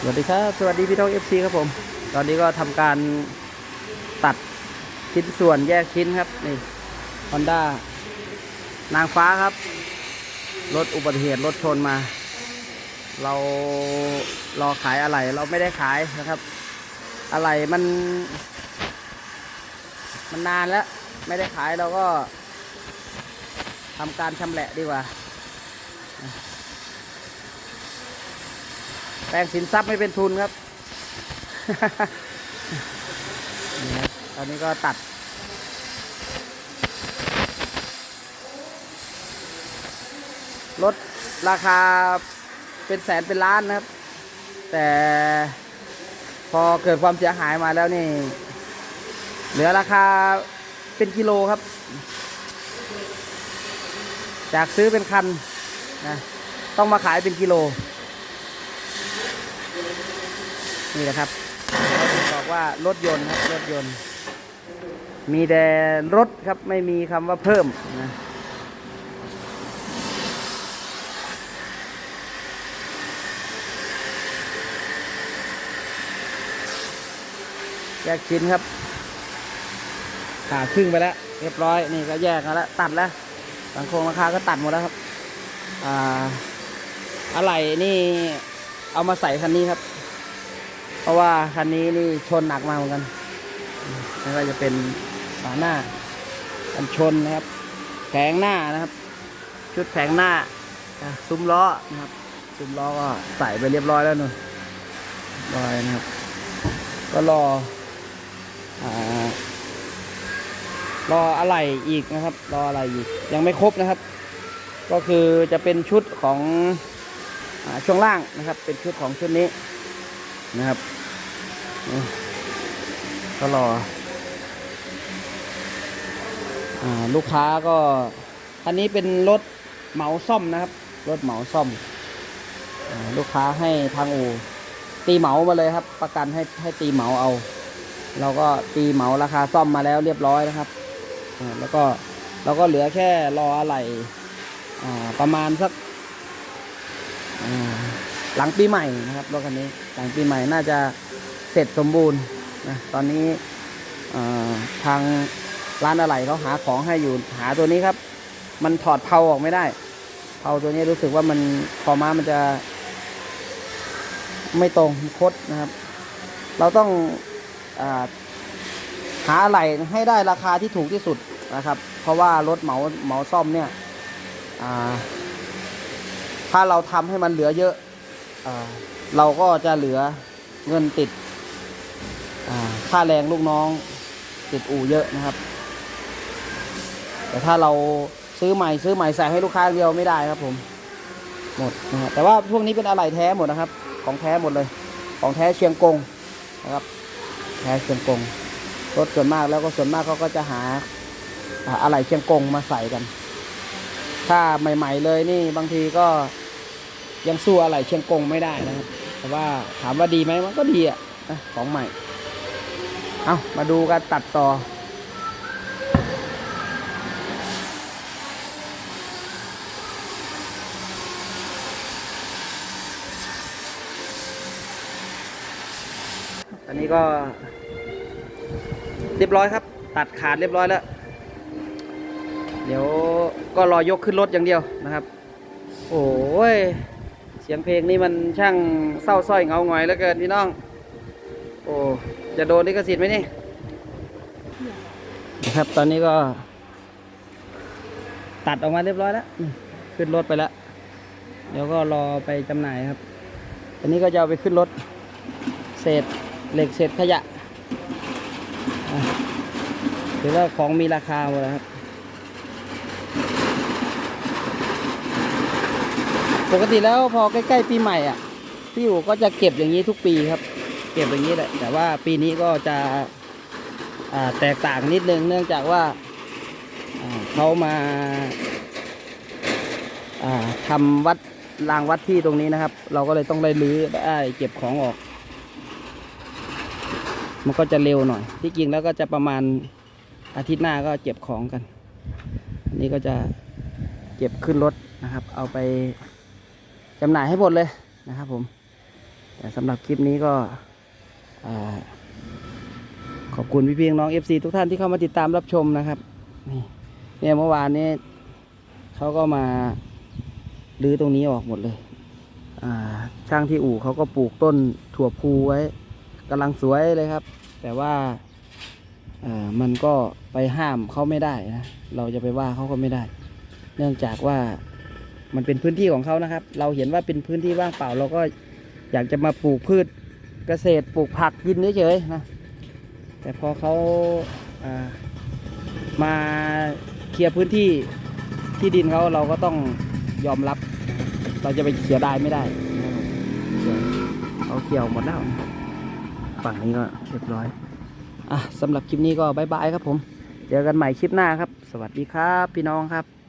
สวัสดีครับ สวัสดีพี่น้องเอฟซีครับผม ตอนนี้ก็ทำการตัดชิ้นส่วนแยกชิ้นครับ นี่ฮอนด้านางฟ้าครับ รถอุบัติเหตุรถชนมา เรารอขายอะไรเราไม่ได้ขายนะครับ อะไรมัน มันนานแล้ว ไม่ได้ขายเราก็ทำการชำแหละดีกว่า แปลงสินทรัพย์ไม่เป็นทุนครับนี่ครับตอนนี้ก็ตัดรถราคาเป็นแสนเป็นล้านนะครับ แต่พอเกิดความเสียหายมาแล้วนี่ เหลือราคาเป็นกิโลครับ จากซื้อเป็นคันนะต้องมาขายเป็นกิโล นี่นะครับบอกว่ารถยนต์ครับรถยนต์ มีแต่รถครับไม่มีคำว่าเพิ่มนะแยกชิ้นครับขาดครึ่งไปแล้ว เรียบร้อยนี่ก็แยกกันแล้วตัดแล้วสังโครงราคาก็ตัดหมดแล้วครับอ่าอะไรนี่เอามาใส่คันนี้ครับ เพราะว่าคันนี้นี่ชนหนักมากเหมือนกันไม่ว่าจะเป็นฝาหน้ากันชนนะครับแผงหน้านะครับ ชุดแผงหน้าซุ้มล้อนะครับซุ้มล้อก็ใส่ไปเรียบร้อยแล้วนู่นเรียบร้อยนะครับ ก็รอรออะไรอีกนะครับ รออะไรอีก ยังไม่ครบนะครับ ก็คือจะเป็นชุดของอช่วงล่างนะครับ เป็นชุดของชุดนี้ นะครับก็รออลูกค้าก็อันนี้เป็นรถเหมาซ่อมนะครับ รถเหมาซ่อมอลูกค้าให้ทางอู่ตีเหมามาเลยครับ ประกันให้ให้ตีเหมาเอา เราก็ตีเหมาราคาซ่อมมาแล้วเรียบร้อยนะครับแล้วก็เราก็เหลือแค่รออะไรอ่ประมาณสัก หลังปีใหม่นะครับรถคันนี้หลังปีใหม่น่าจะเสร็จสมบูรณ์นะตอนนี้ทางร้านอะไหล่เขาหาของให้อยู่หาตัวนี้ครับ มันถอดเพลาออกไม่ได้เพลาตัวนี้รู้สึกว่ามันคอม้ามันจะ ไม่ตรงคดนะครับ เราต้องอหาอะไหล่ให้ได้ราคาที่ถูกที่สุดนะครับ เพราะว่ารถเหมาเหมาซ่อมเนี่ยถ้าเราทำให้มันเหลือเยอะ เราก็จะเหลือเงินติดค่าแรงลูกน้อง ติดอู่เยอะนะครับ แต่ถ้าเราซื้อใหม่ซื้อใหม่ใส่ให้ลูกค้าเดียวไม่ได้ครับผมหมดนะฮะแต่ว่าพวกนี้เป็นอะไหล่แท้หมดนะครับ ของแท้หมดเลย ของแท้เชียงกงนะครับแท้เชียงกงรถส่วนมากแล้วก็ส่วนมากเขาก็จะหาอะไหล่เชียงกงมาใส่กัน ถ้าใหม่ ๆ เลยนี่บางทีก็ ยังสู้อะไหล่เชียงกงไม่ได้นะครับ แต่ว่าถามว่าดีไหมมันก็ดีอะนะของใหม่ เอามาดูการตัดต่ออันนี้ก็เรียบร้อยครับ ตัดขาดเรียบร้อยแล้ว เดี๋ยวก็รอยกขึ้นรถอย่างเดียวนะครับ โอ้ย สียงเพลงนี่มันช่างเศร้าส้อยเงาหงอยเหลือเกินพี่น้อง โอ้จะโดนลิขสิทธิ์ไหมนี่นะครับตอนนี้ก็ ตัดออกมาเรียบร้อยแล้วขึ้นรถไปแล้วเดี๋ยวก็รอไปจำหน่ายครับ อันนี้ก็จะเอาไปขึ้นรถ เศษเหล็กเศษขยะอะถือว่าของมีราคาหมดแล้วครับ ปกติแล้วพอใกล้ ๆ ปีใหม่อะพี่อู๋ก็จะเก็บอย่างนี้ทุกปีครับ เก็บอย่างนี้แหละแต่ว่าปีนี้ก็จะแตกต่างนิดนึงเนื่องจากว่าเขามาาทำวัดรางวัดที่ตรงนี้นะครับ เราก็เลยต้องได้รื้อได้เก็บของออก มันก็จะเร็วหน่อย ที่จริงแล้วก็จะประมาณอาทิตย์หน้าก็เก็บของกัน อันนี้ก็จะเก็บขึ้นรถนะครับ เอาไป จำหน่ายให้หมดเลยนะครับผม แต่สำหรับคลิปนี้ก็ขอบคุณพี่พี่น้อง FC ทุกท่านที่เข้ามาติดตามรับชมนะครับ นี่เนี่ยเมื่อวานนี้เขาก็มารื้อตรงนี้ออกหมดเลย ช่างที่อู่เขาก็ปลูกต้นถั่วพูไว้กำลังสวยเลยครับ แต่ว่ามันก็ไปห้ามเขาไม่ได้นะ เราจะไปว่าเขาก็ไม่ได้ เนื่องจากว่า มันเป็นพื้นที่ของเขานะครับ เราเห็นว่าเป็นพื้นที่ว่างเปล่า เราก็อยากจะมาปลูกพืชเกษตรปลูกผักกินเฉยๆนะแต่พอเขาามาเคลียร์พื้นที่ที่ดินเขาเราก็ต้องยอมรับ เราจะไปเสียดายไม่ได้เขาเกี่ยวหมดแล้วฝั่งนี้ก็เรียบร้อยอะสำหรับคลิปนี้ก็บายบายครับผม เจอกันใหม่คลิปหน้าครับ สวัสดีครับพี่น้องครับ